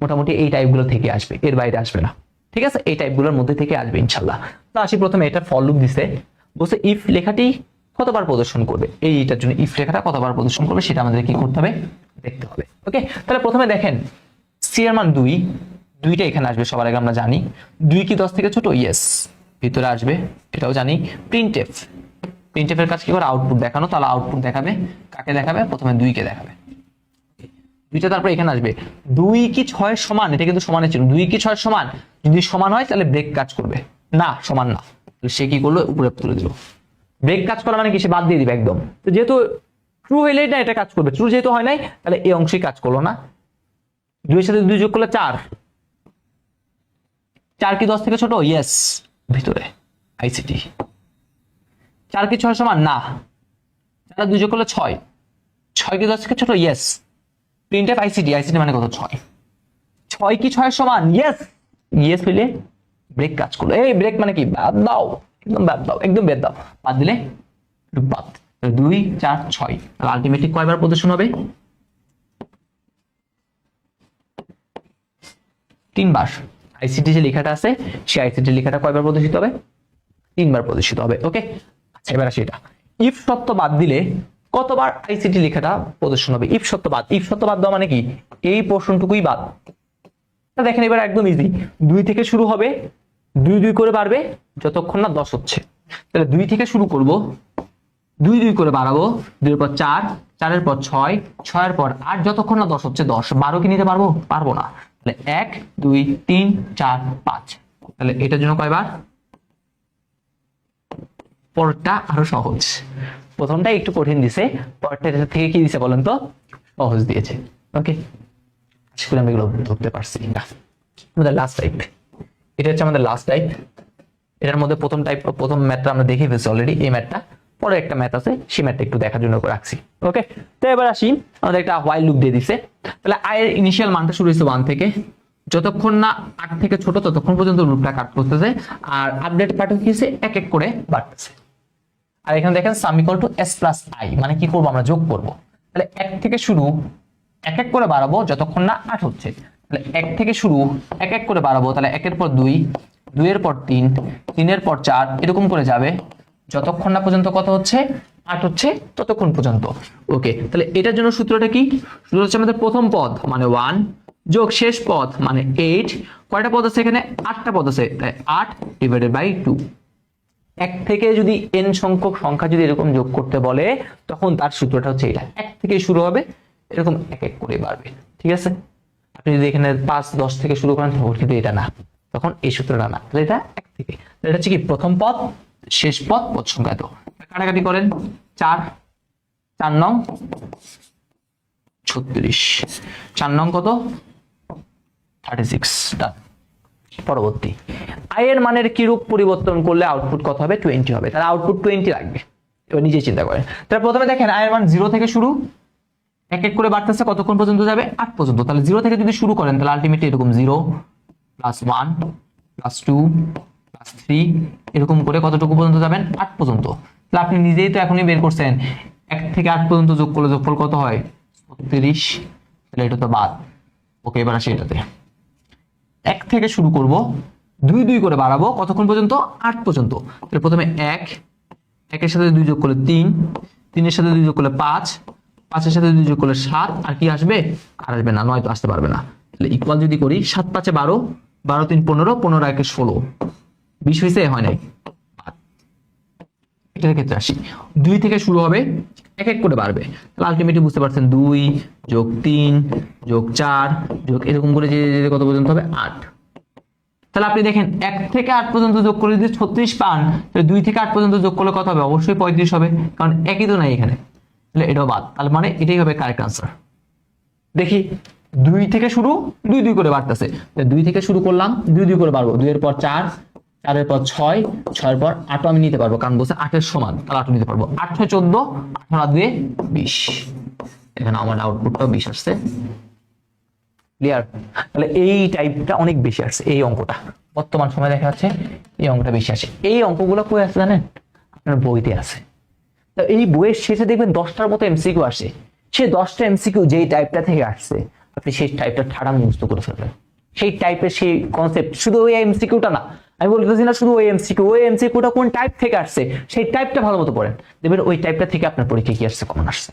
মোটামুটি এই টাইপগুলো থেকে আসবে, এর বাইরে আসবে না। ঠিক আছে? এই টাইপগুলোর মধ্যে থেকে আসবে ইনশাল্লাহ। তো আসি প্রথমে এটা ফল লুক দিছে। বলছে ইফ লেখাটি কতবার প্রদর্শন করবে? এইটার জন্য ইফ লেখাটা কতবার প্রদর্শন করবে সেটা আমাদের কি করতে হবে? দেখতে হবে। ওকে তাহলে প্রথমে দেখেন সি এর মান দুই। দুইটা এখানে আসবে, সবার আগে আমরা জানি। দুই কি দশ থেকে ছোট? ইয়েস ভিতরে আসবে এটাও জানি। প্রিন্টেফ প্রিন্টেফের কাজ কি? করে আউটপুট দেখানো, তাহলে আউটপুট দেখাবে। কাকে দেখাবে? প্রথমে দুইকে দেখাবে। দুইটা তারপর এখানে আসবে। দুই কি ছয় সমান? এটা কিন্তু সমানের ছিল দুই কি ছয় সমান? যদি সমান হয়, তাহলে ব্রেক কাজ করবে। না, সমান না। সে কি করল? উপরে তুলে দিল। ব্রেক কাজ করা মানে কি? সে বাদ দিয়ে দিবে একদম। তো যেহেতু ট্রু হইলে না, এটা কাজ করবে। ট্রু যেহেতু হয় নাই, তাহলে এই অংশই কাজ করল না। দুইয়ের সাথে দুই যোগ করলে চার। চার কি দশ থেকে ছোট? ইয়েস ভিতরে। আইসিটি চার কি ছয় সমান? না। চার দুই যোগ করলে ছয়। ছয় কি দশ থেকে ছোট? Yes print F ICT ICT মানে কত? ছয়। ছয় কি ছয় সমান? ইয়েস ইয়েস হইলে ব্রেক কাজ করল। এই ব্রেক মানে কি? বাদ দাও। একদম বাদ দাও। একদম বেদ দাও। বাদ দিলে বাদ। দুই, চার, ছয়। তাহলে আলটিমেটলি কয়বার প্রদর্শন হবে? তিনবার। আইসিটি যে লেখাটা আছে, সেই আইসিটি লেখাটা কয়বার প্রদর্শিত হবে? তিনবার প্রদর্শিত হবে। ওকে আচ্ছা এবার আসি এটা। ইফ সত্য বাদ দিলে কতবার আইসিটি লেখাটা প্রদর্শন হবে? ইফ সত্যবাদ। ইফ সত্য বাদ দেওয়া মানে কি? এই প্রশ্নটুকুই বাদ। দেখেন এবার একদম ইজি দুই থেকে শুরু হবে, দুই দুই করে বাড়বে, যতক্ষণ না দশ হচ্ছে। তাহলে দুই থেকে শুরু করব, দুই দুই করে বাড়াবো, দুইয়ের পর চার, চারের পর ছয়, ছয়ের পর আট, যতক্ষণ না দশ হচ্ছে দশ। বারো কি নিতে পারব? পারব না। তাহলে এক, দুই, তিন, চার, পাঁচ। তাহলে এটার জন্য কয়বার? পরেরটা আরও সহজ। প্রথমটা একটু কঠিন দিছে, পরেরটা থেকে কি দিছে বলেন তো? সহজ দিয়েছে। ওকে আশা আমরা এগুলো ধরতে পারছি না। আমাদের লাস্ট টাইপ এটা হচ্ছে আমাদের লাস্ট টাইপ এটার মধ্যে প্রথম টাইপ প্রথম ম্যাথটা আমরা দেখে ফেলছি অলরেডি এই ম্যাথটা পরে একটা ম্যাথ আছে, সেই ম্যাথটা একটু দেখার জন্য রাখছি। ওকে তো এবার আসি, আমাদের একটা হোয়াইল লুপ দিয়ে দিছে। তাহলে আয়ের ইনিশিয়াল মানটা শুরু হয়েছে ওয়ান থেকে। যতক্ষণ না আট থেকে ছোট, ততক্ষণ পর্যন্ত লুপটা কাট করতেছে। আর আপডেট পার্ট হচ্ছে এক এক করে বাড়তেছে। আর এখানে দেখেন sum equal to S plus I মানে কি করব আমরা? যোগ করব। তাহলে এক থেকে শুরু এক এক করে বাড়াবো যতক্ষণ না আট হচ্ছে। তাহলে এক থেকে শুরু এক এক করে বাড়াবো, তাহলে একের পর দুই, দুইয়ের পর তিন, তিনের পর চার, এরকম করে যাবে। যতক্ষণ না পর্যন্ত কত হচ্ছে? আট হচ্ছে ততক্ষণ পর্যন্ত। ওকে তাহলে এটার জন্য সূত্রটা কি? সূত্র হচ্ছে আমাদের প্রথম পদ মানে ওয়ান যোগ শেষ পদ মানে এইট কয়টা পদ আছে এখানে? আটটা পদ আছে। তাই আট ডিভাইডেড বাই টু এক থেকে যদি এন সংখ্যক সংখ্যা যদি এরকম যোগ করতে বলে, তখন তার সূত্রটা হচ্ছে এটা। এক থেকে শুরু হবে, এরকম এক এক করে বাড়বে, ঠিক আছে? আপনি যদি এখানে পাঁচ, দশ থেকে শুরু করেন, তখন কিন্তু এটা না। তখন এই সূত্রটা না। তাহলে এটা এক থেকে। এটা হচ্ছে কি? প্রথম পদ, শেষ পদ পদ সংখ্যা তো কাটাকাটি করেন। চার চার নং, ছত্রিশ। চার নং কত? থার্টি সিক্স ডান পরবর্তী আয়ের মানের কিরূপ পরিবর্তন করলে আউটপুট কত হবে? টোয়েন্টি হবে। তাহলে আউটপুট টোয়েন্টি লাগবে। এবার নিজে চিন্তা করেন। তাহলে প্রথমে দেখেন আয়ের মান জিরো থেকে শুরু। এক এক করে বাড়তেছে, কতক্ষণ পর্যন্ত যাবে? আট পর্যন্ত। তাহলে জিরো থেকে যদি শুরু করেন, তাহলে আলটিমেটলি এরকম zero plus one plus two plus three এরকম করে কতটুকু পর্যন্ত যাবেন? আট পর্যন্ত। তাহলে আপনি নিজেই তো এখনই বের করছেন। এক থেকে আট পর্যন্ত যোগ করলে যোগফল কত হয়? ছত্রিশ। তাহলে এটা তো বাদ। ওকে, এবার আসি এটাতে। এক থেকে শুরু করব। দুই দুই করে বাড়াবো কতক্ষণ পর্যন্ত? আট পর্যন্ত। তাহলে প্রথমে এক, একের সাথে দুই যোগ করলে তিন, তিনের সাথে দুই যোগ করলে পাঁচ, পাঁচের সাথে দুই যোগ করলে সাত, আর কি আসবে? আর আসবে না, নয় তো আসতে পারবে না। তাহলে ইকুয়াল যদি করি, সাত পাঁচে বারো বারো তিন পনেরো পনেরো একে ষোলো। বিশ হয়েছে হয় নাই। এটার ক্ষেত্রে আসি। দুই থেকে শুরু হবে, এক এক করে বাড়বে। তাহলে আলটিমেটলি বুঝতে পারছেন, দুই যোগ তিন যোগ চার যোগ এরকম করে যে কত পর্যন্ত হবে? আট। তাহলে আপনি দেখেন, এক থেকে আট পর্যন্ত যোগ করে যদি ছত্রিশ পান, তাহলে দুই থেকে আট পর্যন্ত যোগ করলে কত হবে? অবশ্যই পঁয়ত্রিশ হবে, কারণ একই তো নাই এখানে। তাহলে এটাও বাদ। তাহলে মানে এটাই হবে কারেক্ট আনসার দেখি, দুই থেকে শুরু, দুই দুই করে বাড়তেছে। দুই থেকে শুরু করলাম, দুই দুই করে বাড়বো। দুইয়ের পর চার, চারের পর ছয়, ছয়ের পর আটও আমি নিতে পারব। কারণ বলছে আটের সমান, তাহলে আটও নিতে পারব। আট ছয় চোদ্দ আঠারো দুয়ে বিশ। এখানে আমার আউটপুটটাও বিশ আসছে। ক্লিয়ার তাহলে এই টাইপটা অনেক বেশি আসছে, এই অঙ্কটা। বর্তমান সময় দেখা যাচ্ছে এই অঙ্কটা বেশি আসে এই অঙ্কগুলো কই আছে জানেন? আপনার বইতে আছে। তো এই বইয়ের শেষে দেখবেন দশটার মতো এমসিকিউ আসে। সে দশটা এমসিকিউ যেই টাইপটা থেকে আসছে, আপনি সেই টাইপটা ঠাড়া মুখস্থ করে ফেলবেন। সেই টাইপের সেই কনসেপ্ট শুধু ওই এমসিকিউটা না। আমি বলতেছি না শুধু ওই এমসিকিউ ওই এমসিকিউটা কোন টাইপ থেকে আসছে? সেই টাইপটা ভালো মতো পড়েন। দেখবেন ওই টাইপটা থেকে আপনার পরীক্ষায় কি আসছে, কমন আসছে।